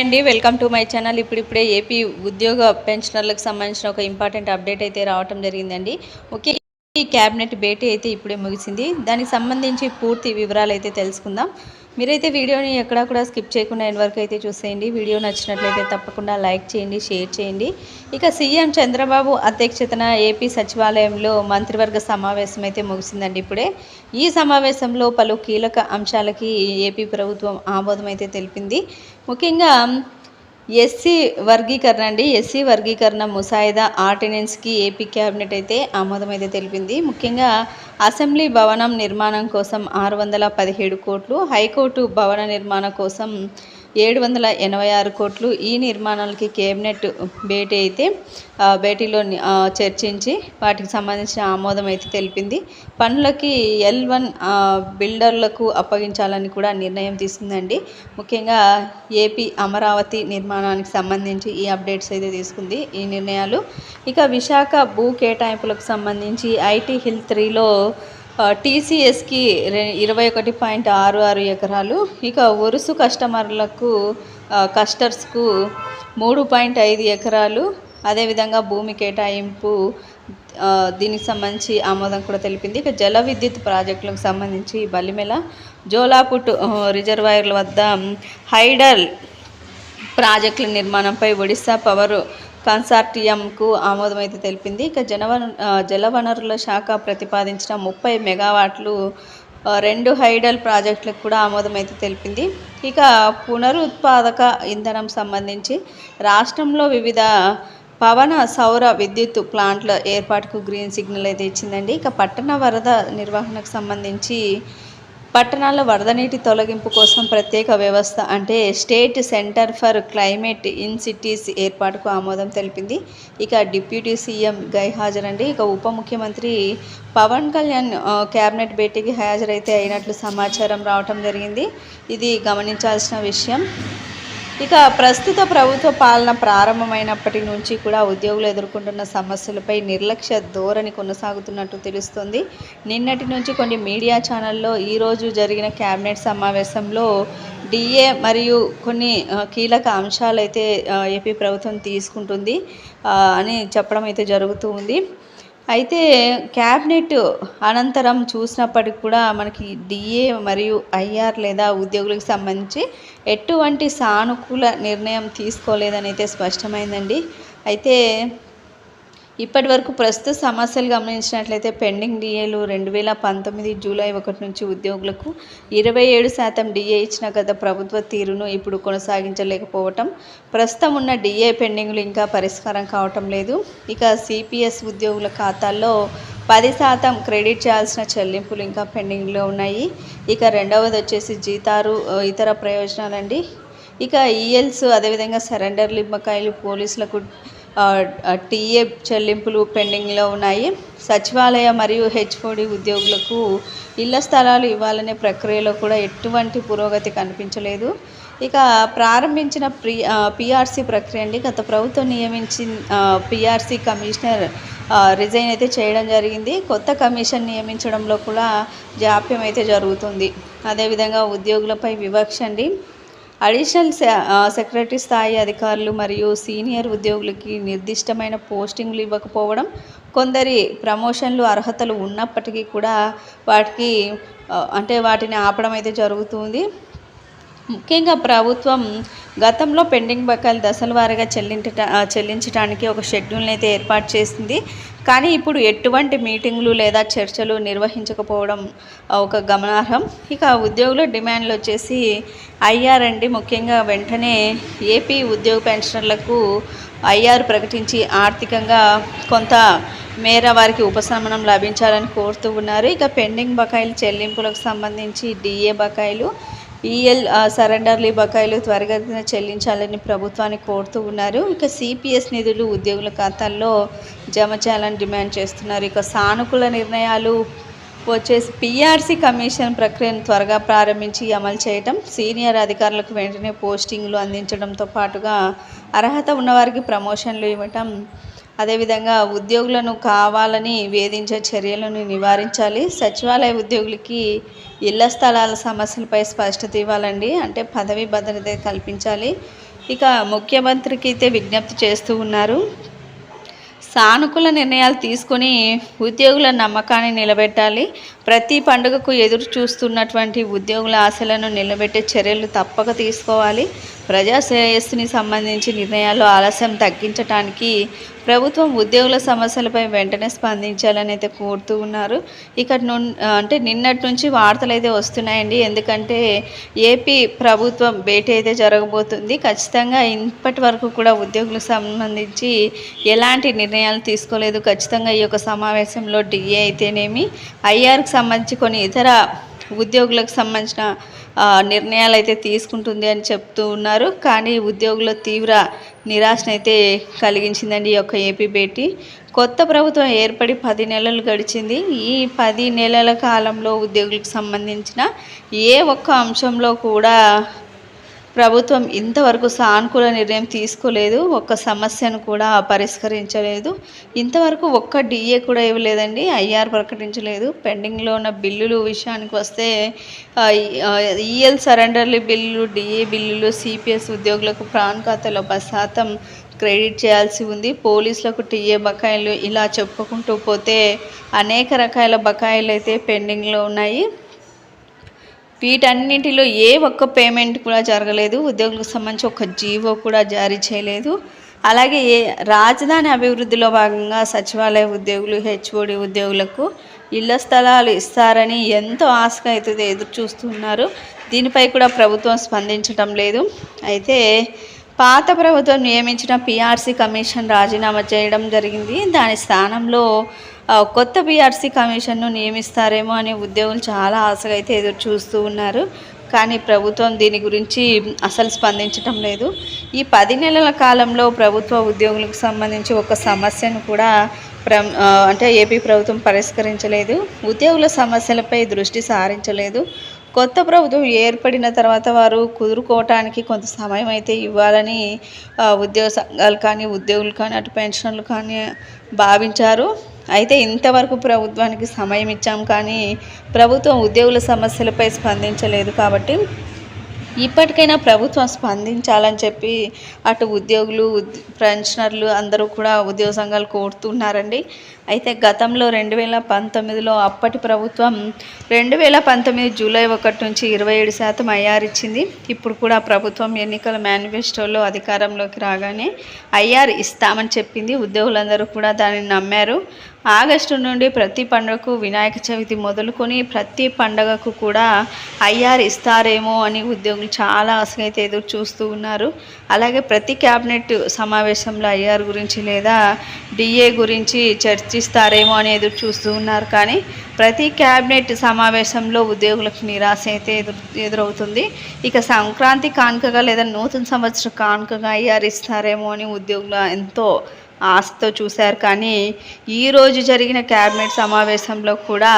అండి welcome to my channel. ఇప్పుడిప్పుడే AP ఉద్యోగ పెన్షనర్లకు సంబంధించిన ఒక ఇంపార్టెంట్ అప్డేట్ అయితే రావటం జరిగిందండి. ఓకే ఈ క్యాబినెట్ భేటీ అయితే ఇప్పుడే ముగిసింది. దానికి సంబంధించి పూర్తి వివరాలు అయితే తెలుసుకుందాం. మీరైతే వీడియోని ఎక్కడా కూడా స్కిప్ చేయకుండా ఎండ్ వరకు అయితే చూసేయండి. వీడియో నచ్చినట్లయితే తప్పకుండా లైక్ చేయండి షేర్ చేయండి. ఇక సీఎం చంద్రబాబు అధ్యక్షతన ఏపీ సచివాలయంలో మంత్రివర్గ సమావేశం అయితే ముగిసిందండి ఇప్పుడే. ఈ సమావేశంలో పలు కీలక అంశాలకి ఏపీ ప్రభుత్వం ఆమోదం అయితే తెలిపింది. ముఖ్యంగా ఎస్సీ వర్గీకరణ అండి. ఎస్సీ వర్గీకరణ ముసాయిదా ఆర్డినెన్స్కి ఏపీ క్యాబినెట్ అయితే ఆమోదం అయితే తెలిపింది. ముఖ్యంగా అసెంబ్లీ భవనం నిర్మాణం కోసం ఆరు వందల పదిహేడు కోట్లు హైకోర్టు భవన నిర్మాణం కోసం ఏడు వందల ఎనభై ఆరు కోట్లు. ఈ నిర్మాణాలకి కేబినెట్ భేటీ అయితే భేటీలో చర్చించి వాటికి సంబంధించిన ఆమోదం అయితే తెలిపింది. పనులకి ఎల్ వన్ బిల్డర్లకు అప్పగించాలని కూడా నిర్ణయం తీసుకుందండి. ముఖ్యంగా ఏపీ అమరావతి నిర్మాణానికి సంబంధించి ఈ అప్డేట్స్ అయితే తీసుకుంది ఈ నిర్ణయాలు. ఇక విశాఖ భూ కేటాయింపులకు సంబంధించి ఐటీ హిల్ త్రీలో టీసీఎస్కి రె ఇరవై ఒకటి పాయింట్ ఆరు ఆరు ఎకరాలు. ఇక వరుసు కస్టమర్లకు కస్టర్స్కు మూడు పాయింట్ ఐదు ఎకరాలు. అదేవిధంగా భూమి కేటాయింపు దీనికి సంబంధించి ఆమోదం కూడా తెలిపింది. ఇక జల విద్యుత్ ప్రాజెక్టులకు సంబంధించి బలిమెల జోలాపుట్ రిజర్వాయర్ల వద్ద హైడల్ ప్రాజెక్టుల నిర్మాణంపై ఒడిశా పవర్ కన్సార్టియంకు ఆమోదమైతే తెలిపింది. ఇక జనవన జలవనరుల శాఖ ప్రతిపాదించిన ముప్పై మెగావాట్లు రెండు హైడల్ ప్రాజెక్టులకు కూడా ఆమోదం అయితే తెలిపింది. ఇక పునరుత్పాదక ఇంధనం సంబంధించి రాష్ట్రంలో వివిధ పవన సౌర విద్యుత్ ప్లాంట్ల ఏర్పాటుకు గ్రీన్ సిగ్నల్ అయితే ఇచ్చిందండి. ఇక పట్టణ వరద నిర్వహణకు సంబంధించి పట్టణాల్లో వరద నీటి తొలగింపు కోసం ప్రత్యేక వ్యవస్థ అంటే state centre for climate in cities ఏర్పాటుకు ఆమోదం తెలిపింది. ఇక డిప్యూటీ సీఎం గై హాజరండి. ఇక ఉప ముఖ్యమంత్రి పవన్ కళ్యాణ్ క్యాబినెట్ భేటీకి హాజరైతే అయినట్లు సమాచారం రావటం జరిగింది. ఇది గమనించాల్సిన విషయం. ఇక ప్రస్తుత ప్రభుత్వ పాలన ప్రారంభమైనప్పటి నుంచి కూడా ఉద్యోగులు ఎదుర్కొంటున్న సమస్యలపై నిర్లక్ష్య ధోరణి కొనసాగుతున్నట్టు తెలుస్తుంది. నిన్నటి నుంచి కొన్ని మీడియా ఛానల్లో ఈరోజు జరిగిన క్యాబినెట్ సమావేశంలో డిఏ మరియు కొన్ని కీలక అంశాలు అయితే ఏపీ ప్రభుత్వం తీసుకుంటుంది అని చెప్పడం అయితే జరుగుతూ ఉంది. అయితే క్యాబినెట్ అనంతరం చూసినప్పటికి కూడా మనకి డిఏ మరియు ఐఆర్ లేదా ఉద్యోగులకు సంబంధించి ఎటువంటి సానుకూల నిర్ణయం తీసుకోలేదని అయితే స్పష్టమైందండి. అయితే ఇప్పటి వరకు ప్రస్తుత సమస్యలు గమనించినట్లయితే పెండింగ్ డిఏలు రెండు వేల పంతొమ్మిది జూలై ఒకటి నుంచి ఉద్యోగులకు ఇరవై ఏడు శాతం డిఏ ఇచ్చిన గత ప్రభుత్వ తీరును ఇప్పుడు కొనసాగించలేకపోవటం. ప్రస్తుతం ఉన్న డిఏ పెండింగ్లు ఇంకా పరిష్కారం కావటం లేదు. ఇక సిపిఎస్ ఉద్యోగుల ఖాతాల్లో పది శాతం క్రెడిట్ చేయాల్సిన చెల్లింపులు ఇంకా పెండింగ్లో ఉన్నాయి. ఇక రెండవది వచ్చేసి జీతాలు ఇతర ప్రయోజనాలండి. ఇక ఈఎల్స్ అదేవిధంగా సరెండర్ లిమ్మకాయలు పోలీసులకు టీఏ చెల్లింపులు పెండింగ్లో ఉన్నాయి. సచివాలయ మరియు హెచ్ఓడి ఉద్యోగులకు ఇళ్ళ స్థలాలు ఇవ్వాలనే ప్రక్రియలో కూడా ఎటువంటి పురోగతి కనిపించలేదు. ఇక ప్రారంభించిన ప్రి పిఆర్సీ ప్రక్రియ అండి. గత ప్రభుత్వం నియమించిన పిఆర్సీ కమిషనర్ రిజైన్ అయితే చేయడం జరిగింది. కొత్త కమిషన్ నియమించడంలో కూడా జాప్యం అయితే జరుగుతుంది. అదేవిధంగా ఉద్యోగులపై వివక్ష అండి. అడిషనల్ సెక్రటరీ స్థాయి అధికారులు మరియు సీనియర్ ఉద్యోగులకి నిర్దిష్టమైన పోస్టింగ్లు ఇవ్వకపోవడం కొందరి ప్రమోషన్లు అర్హతలు ఉన్నప్పటికీ కూడా వాటికి అంటే వాటిని ఆపడం అయితే జరుగుతుంది. ముఖ్యంగా ప్రభుత్వం గతంలో పెండింగ్ బకాయిలు దశల వారీగా చెల్లించట చెల్లించడానికి ఒక షెడ్యూల్ని అయితే ఏర్పాటు చేసింది. కానీ ఇప్పుడు ఎటువంటి మీటింగ్లు లేదా చర్చలు నిర్వహించకపోవడం ఒక గమనార్హం. ఇక ఉద్యోగుల డిమాండ్లు వచ్చేసి ఐఆర్ అండి ముఖ్యంగా వెంటనే ఏపీ ఉద్యోగ పెన్షనర్లకు ఐఆర్ ప్రకటించి ఆర్థికంగా కొంత మేర వారికి ఉపశమనం లభించాలని కోరుతూ ఉన్నారు. ఇక పెండింగ్ బకాయిలు చెల్లింపులకు సంబంధించి డిఏ బకాయిలు ఈఎల్ సరెండర్లీ బకాయిలు త్వరగతిన చెల్లించాలని ప్రభుత్వాన్ని కోరుతూ ఉన్నారు. ఇక సిపిఎస్ నిధులు ఉద్యోగుల ఖాతాల్లో జమ చేయాలని డిమాండ్ చేస్తున్నారు. ఇక సానుకూల నిర్ణయాలు వచ్చేసి పిఆర్సీ కమిషన్ ప్రక్రియను త్వరగా ప్రారంభించి అమలు చేయటం సీనియర్ అధికారులకు వెంటనే పోస్టింగ్లు అందించడంతో పాటుగా అర్హత ఉన్నవారికి ప్రమోషన్లు ఇవ్వటం అదేవిధంగా ఉద్యోగులను కావాలని వేధించే చర్యలను నివారించాలి. సచివాలయ ఉద్యోగులకి ఇళ్ళ స్థలాల సమస్యలపై స్పష్టత ఇవ్వాలండి. అంటే పదవి భద్రత కల్పించాలి. ఇక ముఖ్యమంత్రికి అయితే విజ్ఞప్తి చేస్తూ ఉన్నారు. సానుకూల నిర్ణయాలు తీసుకొని ఉద్యోగుల నమ్మకాన్ని నిలబెట్టాలి. ప్రతి పండుగకు ఎదురు చూస్తున్నటువంటి ఉద్యోగుల ఆశలను నిలబెట్టే చర్యలు తప్పక తీసుకోవాలి. ప్రజా శ్రేయస్సుని సంబంధించి నిర్ణయాలు ఆలస్యం తగ్గించడానికి ప్రభుత్వం ఉద్యోగుల సమస్యలపై వెంటనే స్పందించాలని అయితే కోరుతూ ఉన్నారు. ఇక్కడ ను అంటే నిన్నటి నుంచి వార్తలు అయితే వస్తున్నాయండి. ఎందుకంటే ఏపీ ప్రభుత్వం భేటీ అయితే జరగబోతుంది. ఖచ్చితంగా ఇప్పటి వరకు కూడా ఉద్యోగులకు సంబంధించి ఎలాంటి నిర్ణయాలు తీసుకోలేదు. ఖచ్చితంగా ఈ యొక్క సమావేశంలో డిఏ అయితేనేమి ఐఆర్కి సంబంధించి కొన్ని ఇతర ఉద్యోగులకు సంబంధించిన నిర్ణయాలు అయితే తీసుకుంటుంది అని చెప్తూ ఉన్నారు. కానీ ఉద్యోగుల తీవ్ర నిరాశనైతే కలిగించిందండి ఈ యొక్క ఏపీ భేటీ. కొత్త ప్రభుత్వం ఏర్పడి పది నెలలు గడిచింది. ఈ పది నెలల కాలంలో ఉద్యోగులకు సంబంధించిన ఏ ఒక్క అంశంలో కూడా ప్రభుత్వం ఇంతవరకు సానుకూల నిర్ణయం తీసుకోలేదు ఒక్క సమస్యను కూడా పరిష్కరించలేదు. ఇంతవరకు ఒక్క డిఏ కూడా ఇవ్వలేదండి ఐఆర్ ప్రకటించలేదు. పెండింగ్లో ఉన్న బిల్లులు విషయానికి వస్తే ఈఎల్ సరెండర్లు బిల్లులు డిఏ బిల్లులు సిపిఎస్ ఉద్యోగులకు ప్రాణ్ ఖాతాలో పది శాతం క్రెడిట్ చేయాల్సి ఉంది. పోలీసులకు టీఏ బకాయిలు ఇలా చెప్పుకుంటూ పోతే అనేక రకాల బకాయిలు అయితే పెండింగ్లో ఉన్నాయి. వీటన్నింటిలో ఏ ఒక్క పేమెంట్ కూడా జరగలేదు. ఉద్యోగులకు సంబంధించి ఒక జీవో కూడా జారీ చేయలేదు. అలాగే ఏ రాజధాని అభివృద్ధిలో భాగంగా సచివాలయ ఉద్యోగులు హెచ్ఓడి ఉద్యోగులకు ఇళ్ళ స్థలాలు ఇస్తారని ఎంతో ఆశగా అయితే ఎదురు చూస్తున్నారు దీనిపై కూడా ప్రభుత్వం స్పందించడం లేదు. అయితే పాత ప్రభుత్వం నియమించిన పిఆర్సీ కమిషన్ రాజీనామా చేయడం జరిగింది. దాని స్థానంలో కొత్త బీఆర్సీ కమిషన్ను నియమిస్తారేమో అని ఉద్యోగులు చాలా ఆశగా అయితే ఎదురు చూస్తూ ఉన్నారు. కానీ ప్రభుత్వం దీని గురించి అసలు స్పందించటం లేదు. ఈ పది నెలల కాలంలో ప్రభుత్వ ఉద్యోగులకు సంబంధించి ఒక సమస్యను కూడా ప్ర అంటే ఏపీ ప్రభుత్వం పరిష్కరించలేదు. ఉద్యోగుల సమస్యలపై దృష్టి సారించలేదు. కొత్త ప్రభుత్వం ఏర్పడిన తర్వాత వారు కుదురుకోవటానికి కొంత సమయం అయితే ఇవ్వాలని ఉద్యోగ సంఘాలు కానీ ఉద్యోగులు కానీ అటు పెన్షన్లు కానీ భావించారు. అయితే ఇంతవరకు ప్రభుత్వానికి సమయం ఇచ్చాం కానీ ప్రభుత్వం ఉద్యోగుల సమస్యలపై స్పందించలేదు కాబట్టి ఇప్పటికైనా ప్రభుత్వం స్పందించాలని చెప్పి అటు ఉద్యోగులు పెన్షనర్లు అందరూ కూడా ఉద్యోగ సంఘాలు కోరుతున్నారండి. అయితే గతంలో రెండు వేల పంతొమ్మిదిలో అప్పటి ప్రభుత్వం రెండు వేల పంతొమ్మిది జూలై ఒకటి నుంచి ఇరవై ఏడు శాతం ఐఆర్ ఇచ్చింది. ఇప్పుడు కూడా ప్రభుత్వం ఎన్నికల మేనిఫెస్టోలో అధికారంలోకి రాగానే ఐఆర్ ఇస్తామని చెప్పింది. ఉద్యోగులందరూ కూడా దానిని నమ్మారు. ఆగస్టు నుండి ప్రతి పండుగకు వినాయక చవితి మొదలుకొని ప్రతి పండగకు కూడా ఐఆర్ ఇస్తారేమో అని ఉద్యోగులు చాలా ఆశగా అయితే ఎదురు చూస్తూ ఉన్నారు. అలాగే ప్రతి క్యాబినెట్ సమావేశంలో ఐఆర్ గురించి లేదా డిఏ గురించి చర్చిస్తారేమో అని ఎదురు చూస్తూ ఉన్నారు. కానీ ప్రతి క్యాబినెట్ సమావేశంలో ఉద్యోగులకు నిరాశ అయితే ఎదురు ఎదురవుతుంది. ఇక సంక్రాంతి కానుకగా లేదా నూతన సంవత్సర కానుకగా ఐఆర్ ఇస్తారేమో అని ఉద్యోగులు ఎంతో ఆశతో చూశారు. కానీ ఈరోజు జరిగిన క్యాబినెట్ సమావేశంలో కూడా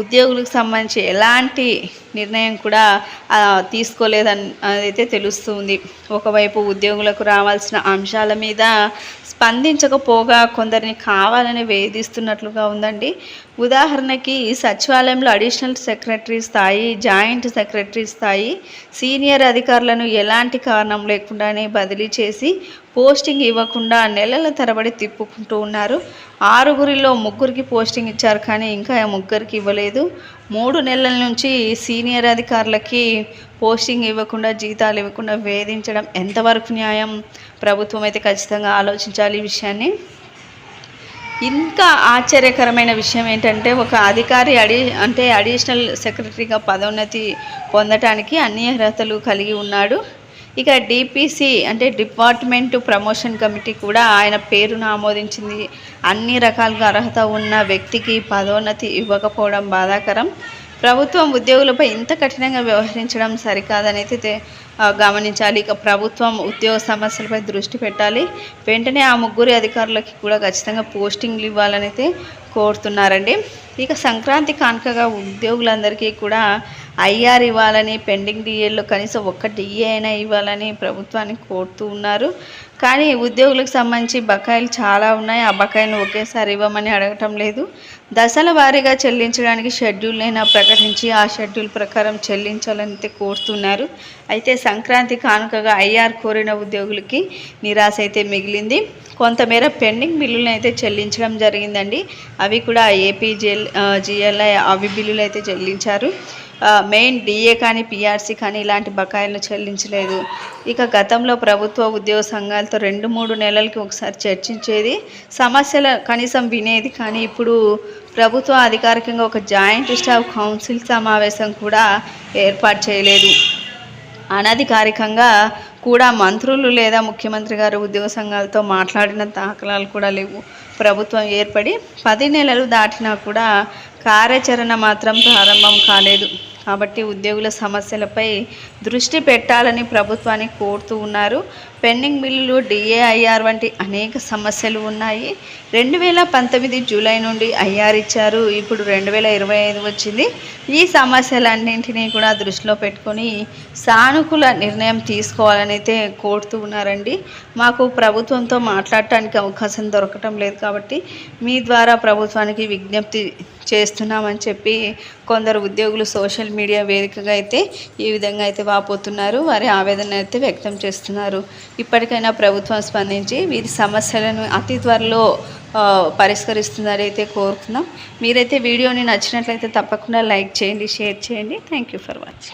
ఉద్యోగులకు సంబంధించి ఎలాంటి నిర్ణయం కూడా తీసుకోలేదని అయితే తెలుస్తుంది. ఒకవైపు ఉద్యోగులకు రావాల్సిన అంశాల మీద స్పందించకపోగా కొందరిని కావాలని వేధిస్తున్నట్లుగా ఉందండి. ఉదాహరణకి సచివాలయంలో అడిషనల్ సెక్రటరీ స్థాయి జాయింట్ సెక్రటరీ స్థాయి సీనియర్ అధికారులను ఎలాంటి కారణం లేకుండానే బదిలీ చేసి పోస్టింగ్ ఇవ్వకుండా నెలల తరబడి తిప్పుకుంటూ ఉన్నారు. ఆరుగురిలో ముగ్గురికి పోస్టింగ్ ఇచ్చారు కానీ ఇంకా ముగ్గురికి ఇవ్వలేదు. మూడు నెలల నుంచి సీనియర్ అధికారులకి పోస్టింగ్ ఇవ్వకుండా జీతాలు ఇవ్వకుండా వేధించడం ఎంతవరకు న్యాయం? ప్రభుత్వం అయితే ఖచ్చితంగా ఆలోచించాలి ఈ విషయాన్ని. ఇంకా ఆశ్చర్యకరమైన విషయం ఏంటంటే ఒక అధికారి అడి అంటే అడిషనల్ సెక్రటరీగా పదోన్నతి పొందటానికి అన్ని అర్హతలు కలిగి ఉన్నాడు. ఇక డిపిసి అంటే డిపార్ట్మెంట్ ప్రమోషన్ కమిటీ కూడా ఆయన పేరును ఆమోదించింది. అన్ని రకాలుగా అర్హత ఉన్న వ్యక్తికి పదోన్నతి ఇవ్వకపోవడం బాధాకరం. ప్రభుత్వం ఉద్యోగులపై ఇంత కఠినంగా వ్యవహరించడం సరికాదనైతే గమనించాలి. ఇక ప్రభుత్వం ఉద్యోగ సమస్యలపై దృష్టి పెట్టాలి. వెంటనే ఆ ముగ్గురి అధికారులకి కూడా ఖచ్చితంగా పోస్టింగ్లు ఇవ్వాలని అయితే కోరుతున్నారండి. ఇక సంక్రాంతి కానుకగా ఉద్యోగులందరికీ కూడా ఐఆర్ ఇవ్వాలని పెండింగ్ డిఏల్లో కనీసం ఒక్క డిఏ అయినా ఇవ్వాలని ప్రభుత్వాన్ని కోరుతూ ఉన్నారు. కానీ ఉద్యోగులకు సంబంధించి బకాయిలు చాలా ఉన్నాయి. ఆ బకాయిలను ఒకేసారి ఇవ్వమని అడగటం లేదు. దశల వారీగా చెల్లించడానికి షెడ్యూల్ అయినా ప్రకటించి ఆ షెడ్యూల్ ప్రకారం చెల్లించాలని అయితే కోరుతున్నారు. అయితే సంక్రాంతి కానుకగా ఐఆర్ కోరిన ఉద్యోగులకి నిరాశ అయితే మిగిలింది. కొంతమేర పెండింగ్ బిల్లులను అయితే చెల్లించడం జరిగిందండి. అవి కూడా ఏపీ జెల్ జిఎల్ఐ అవి బిల్లులు అయితే చెల్లించారు. మెయిన్ డిఏ కానీ పిఆర్సీ కానీ ఇలాంటి బకాయిలను చెల్లించలేదు. ఇక గతంలో ప్రభుత్వ ఉద్యోగ సంఘాలతో రెండు మూడు నెలలకి ఒకసారి చర్చించేది. సమస్యల కనీసం వినేది కానీ ఇప్పుడు ప్రభుత్వం అధికారికంగా ఒక జాయింట్ స్టాఫ్ కౌన్సిల్ సమావేశం కూడా ఏర్పాటు చేయలేదు. అనధికారికంగా కూడా మంత్రులు లేదా ముఖ్యమంత్రి గారు ఉద్యోగ సంఘాలతో మాట్లాడిన దాఖలాలు కూడా లేవు. ప్రభుత్వం ఏర్పడి పది నెలలు దాటినా కూడా కార్యాచరణ మాత్రం ప్రారంభం కాలేదు. కాబట్టి ఉద్యోగుల సమస్యలపై దృష్టి పెట్టాలని ప్రభుత్వాన్ని కోరుతూ ఉన్నారు. పెండింగ్ బిల్లులు డిఏఐఆర్ వంటి అనేక సమస్యలు ఉన్నాయి. రెండు వేల పంతొమ్మిది జూలై నుండి ఐఆర్ ఇచ్చారు. ఇప్పుడు రెండు వేల ఇరవై ఐదు వచ్చింది. ఈ సమస్యలన్నింటినీ కూడా దృష్టిలో పెట్టుకొని సానుకూల నిర్ణయం తీసుకోవాలని అయితే కోరుతూ ఉన్నారండి. మాకు ప్రభుత్వంతో మాట్లాడటానికి అవకాశం దొరకటం లేదు కాబట్టి మీ ద్వారా ప్రభుత్వానికి విజ్ఞప్తి చేస్తున్నామని చెప్పి కొందరు ఉద్యోగులు సోషల్ మీడియా వేదికగా అయితే ఈ విధంగా అయితే వాపోతున్నారు. వారి ఆవేదన అయితే వ్యక్తం చేస్తున్నారు. ఇప్పటికైనా ప్రభుత్వం స్పందించి వీరి సమస్యలను అతి త్వరలో పరిష్కరిస్తున్నారైతే పరిష్కరిస్తుందని అయితే మీరైతే వీడియోని నచ్చినట్లయితే తప్పకుండా లైక్ చేయండి షేర్ చేయండి. Thank you for watching